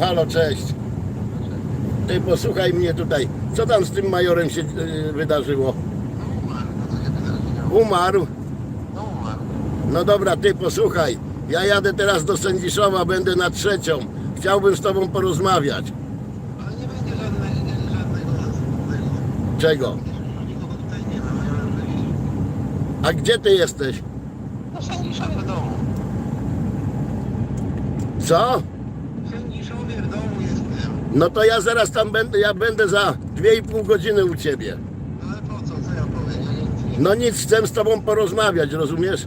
Halo, cześć. Ty posłuchaj mnie tutaj. Co tam z tym majorem się y, wydarzyło? Umarł. No umarł. No dobra, ty posłuchaj. Ja jadę teraz do Sędziszowa, będę na trzecią. Chciałbym z tobą porozmawiać. Ale nie będzie żadnej, żadnego. Czego? Nikogo tutaj nie ma, ja. A gdzie ty jesteś? No Sędziszowie w domu. Co? W Sędziszowie w domu jestem. No to ja zaraz tam będę, ja będę za 2,5 godziny u ciebie. Ale po co? Co ja powiem? Nic No nic, chcę z tobą porozmawiać, rozumiesz?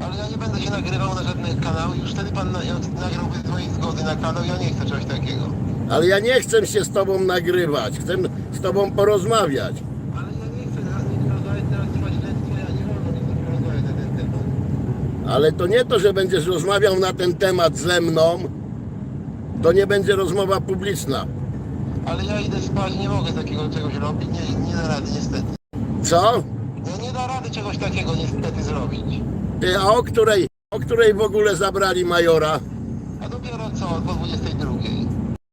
Ale ja nie będę się nagrywał na żadnych kanałach. Już wtedy pan na, ja nagrał bez twojej zgody na kanał. Ja nie chcę czegoś takiego. Ale ja nie chcę się z tobą nagrywać, chcę z tobą porozmawiać. Ale ja nie chcę teraz nie rozmawiać, teraz trwać śledztwo. Ja nie wolno z nim rozmawiać na ten temat. Ale to nie to, że będziesz rozmawiał na ten temat ze mną, to nie będzie rozmowa publiczna. Ale ja idę spać, nie mogę takiego czegoś robić. Nie, nie da rady niestety. Co? No nie da rady czegoś takiego niestety zrobić. Ty, a o której, o której w ogóle zabrali majora? A dopiero co, po 22.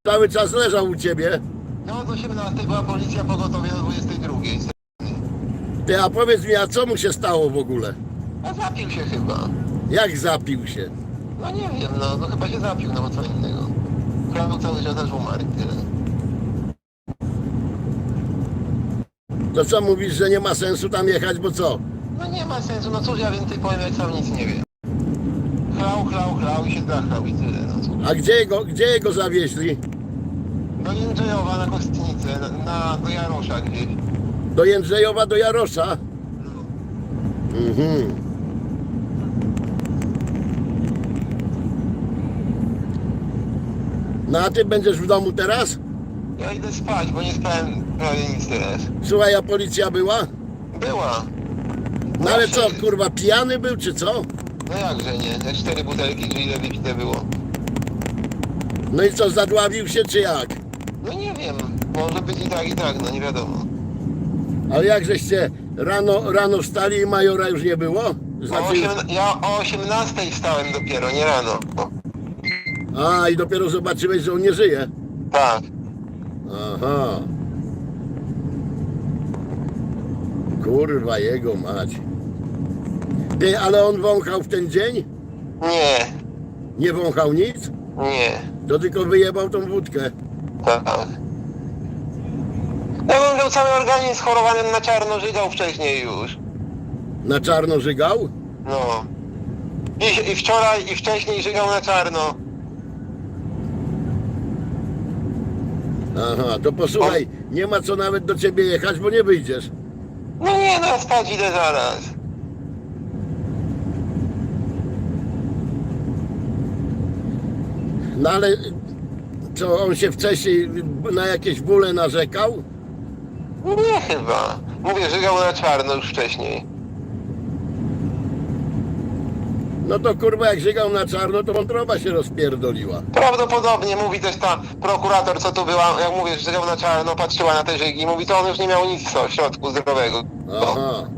Cały czas leżał u ciebie. No od 18 była policja pogotowie do 22. Ty, a powiedz mi, a co mu się stało w ogóle? A zapił się chyba. Jak zapił się? No nie wiem, no, no chyba się zapił, no bo co innego. Prawo cały czas też umarł. To co mówisz, że nie ma sensu tam jechać, bo co? No nie ma sensu, no cóż ja więcej powiem, jak sam nic nie wiem. Chlał, chlał, chlał i się zachlał i tyle, no cóż. A gdzie jego, gdzie jego zawieźli? Do Jędrzejowa na Kostnicę, na, na, do Jarosza gdzieś. Do Jędrzejowa, do Jarosza? No. Mhm. No a ty będziesz w domu teraz? Ja idę spać, bo nie spałem prawie nic teraz. Słuchaj, a policja była? Była. No ale co, kurwa, pijany był czy co? No jakże nie, te cztery butelki, czy ile wypite było. No i co, zadławił się czy jak? No nie wiem, może być i tak, i tak, no nie wiadomo. Ale jak żeście rano, rano wstali i majora już nie było? O Znaczy, osiem, ja o 18 wstałem dopiero, nie rano. A i dopiero zobaczyłeś, że on nie żyje. Tak. Aha. Kurwa, jego mać. Ty, ale on wąchał w ten dzień? Nie, Nie wąchał nic? nie, To tylko wyjebał tą wódkę. tak. Ja bym miał cały organizm schorowany na czarno, żygał wcześniej już. Na czarno żygał? No. I, I wczoraj, i wcześniej żygał na czarno. Aha, to posłuchaj, nie ma co nawet do ciebie jechać, bo nie wyjdziesz. No nie, no spać idę zaraz. No ale co, on się wcześniej na jakieś bóle narzekał? Nie chyba. Mówię, żygał na czarno już wcześniej. No to kurwa, jak żygał na czarno, to wątroba się rozpierdoliła. Prawdopodobnie mówi też ta prokurator, co tu była, jak mówię, że żygał na czarno, patrzyła na te żygi, mówi, to on już nie miał nic w środku zdrowego. Aha.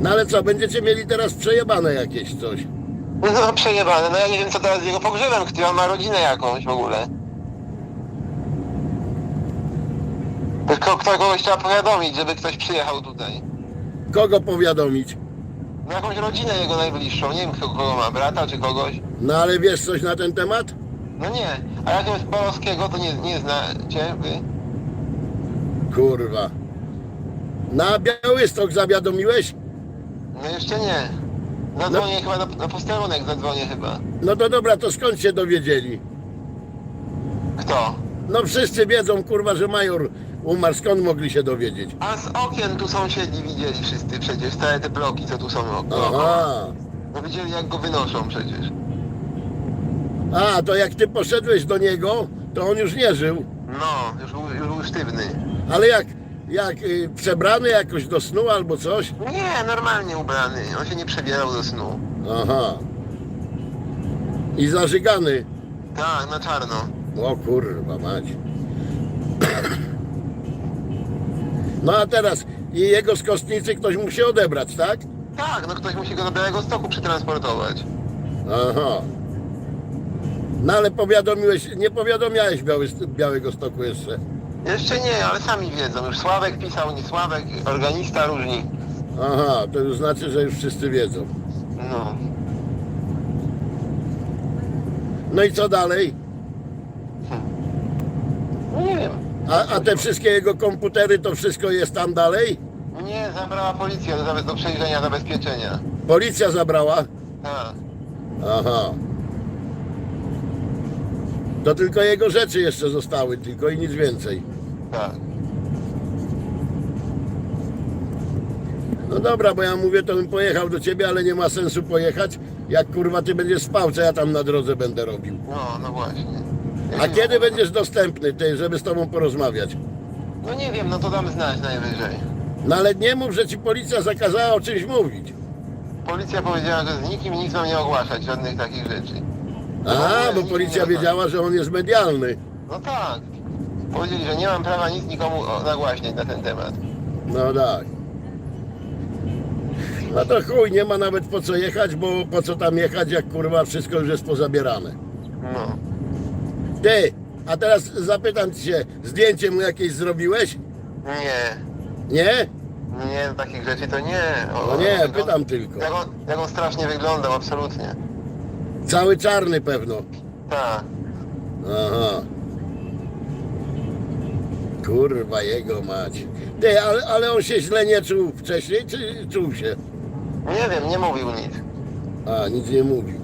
No ale co, będziecie mieli teraz przejebane jakieś coś? No przejebane, no ja nie wiem co teraz z jego pogrzebem, który on ma rodzinę jakąś w ogóle. Tylko kto kogoś trzeba powiadomić, żeby ktoś przyjechał tutaj. Kogo powiadomić? No jakąś rodzinę jego najbliższą, nie wiem kto kogo ma, brata czy kogoś. No ale wiesz coś na ten temat? No nie, a jakiegoś Borowskiego to nie, nie znacie wy? Kurwa. Na Białystok zawiadomiłeś? No jeszcze nie. Zadzwonię chyba na, na posterunek, zadzwonię chyba. No to dobra, to skąd się dowiedzieli? Kto? No wszyscy wiedzą, kurwa, że major umarł, skąd mogli się dowiedzieć? A z okien tu sąsiedzi widzieli wszyscy przecież, całe te bloki co tu są. Aha. No widzieli jak go wynoszą przecież. A, to jak ty poszedłeś do niego, to on już nie żył. No, już był, już był sztywny. Ale jak, jak y, przebrany jakoś do snu albo coś? Nie, normalnie ubrany. On się nie przebierał do snu. Aha. I zażygany. Tak, na czarno. O kurwa mać. No a teraz i jego z kostnicy ktoś musi odebrać, tak? Tak, no ktoś musi go do Białego Stoku przetransportować. Aha. No ale powiadomiłeś, nie powiadomiałeś Biały, Białego Stoku jeszcze. Jeszcze nie, ale sami wiedzą. Już Sławek pisał, nie Sławek, organista różni. Aha, to już znaczy, że już wszyscy wiedzą. No. No i co dalej? No nie wiem. A, a te wszystkie jego komputery, to wszystko jest tam dalej? Nie, zabrała policja do, przejrzenia zabezpieczenia. Policja zabrała? Tak. Aha. To tylko jego rzeczy jeszcze zostały, tylko i nic więcej. Tak. No dobra, bo ja mówię, to bym pojechał do ciebie, ale nie ma sensu pojechać, jak kurwa ty będziesz spał, co ja tam na drodze będę robił. No, no właśnie. A kiedy będziesz dostępny, ty, żeby z tobą porozmawiać? No nie wiem, no to dam znać najwyżej. No ale nie mów, że ci policja zakazała o czymś mówić. Policja powiedziała, że z nikim nic mam nie ogłaszać, żadnych takich rzeczy. A, bo policja wiedziała, że on jest medialny. No tak. Powiedzieli, że nie mam prawa nic nikomu o- nagłaśniać na ten temat. No tak. No to chuj, nie ma nawet po co jechać, bo po co tam jechać, jak kurwa wszystko już jest pozabierane. No. Ty, a teraz zapytam ci się, zdjęcie mu jakieś zrobiłeś? Nie. Nie? Nie, takich rzeczy to nie. O, No nie, wygląda- pytam tylko. Jak on, jak on strasznie wyglądał, absolutnie. Cały czarny pewno. Tak. Aha. Kurwa jego mać. Ty, ale, ale on się źle nie czuł wcześniej, czy czuł się? Nie wiem, nie mówił nic. A, nic nie mówił.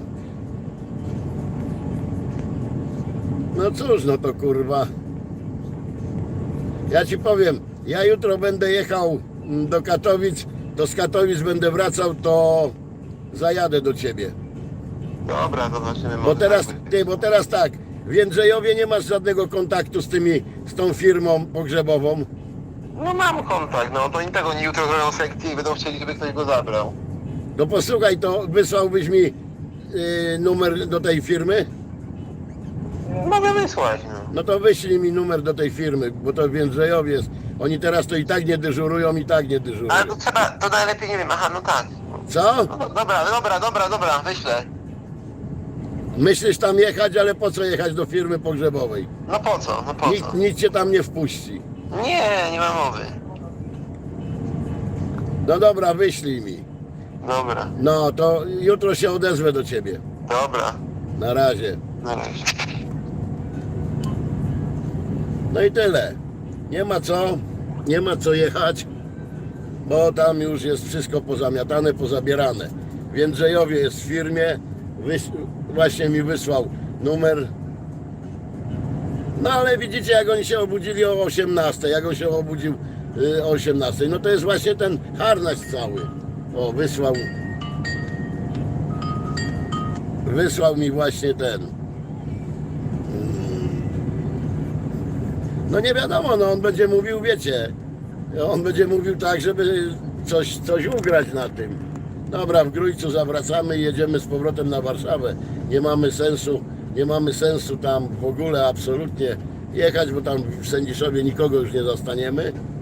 No cóż, no to kurwa. Ja ci powiem, ja jutro będę jechał mm, do Katowic, to z Katowic będę wracał, to zajadę do ciebie. Dobra, to zobaczymy. Bo może teraz, tak być. ty, bo teraz tak, w Jędrzejowie nie masz żadnego kontaktu z tymi, z tą firmą pogrzebową. No mam kontakt, no to oni tego nie jutro zrobią sekcję i będą chcieli, żeby ktoś go zabrał. To posłuchaj, to wysłałbyś mi y, numer do tej firmy? Mogę wysłać, no. No to wyślij mi numer do tej firmy, bo to w Jędrzejowie jest. Oni teraz to i tak nie dyżurują, i tak nie dyżurują. Ale to trzeba, to najlepiej, nie wiem, aha, no tak. Co? No, do- dobra, dobra, dobra, dobra, wyślę. Myślisz tam jechać, ale po co jechać do firmy pogrzebowej? No po co, no po Nikt, co? nikt cię tam nie wpuści. Nie, nie ma mowy. No dobra, wyślij mi. Dobra, No to jutro się odezwę do ciebie. dobra, Na razie. na razie. No i tyle. Nie ma co, nie ma co jechać, bo tam już jest wszystko pozamiatane, pozabierane. W Jędrzejowie jest w firmie, wys- właśnie mi wysłał numer. No ale widzicie, jak oni się obudzili o 18, jak on się obudził y, o 18, no to jest właśnie ten harnaś cały. O, wysłał, wysłał mi właśnie ten. No nie wiadomo, no on będzie mówił, wiecie, on będzie mówił tak, żeby coś, coś ugrać na tym. Dobra, w Grójcu zawracamy i jedziemy z powrotem na Warszawę. Nie mamy sensu, nie mamy sensu tam w ogóle absolutnie jechać, bo tam w Sędziszowie nikogo już nie zastaniemy.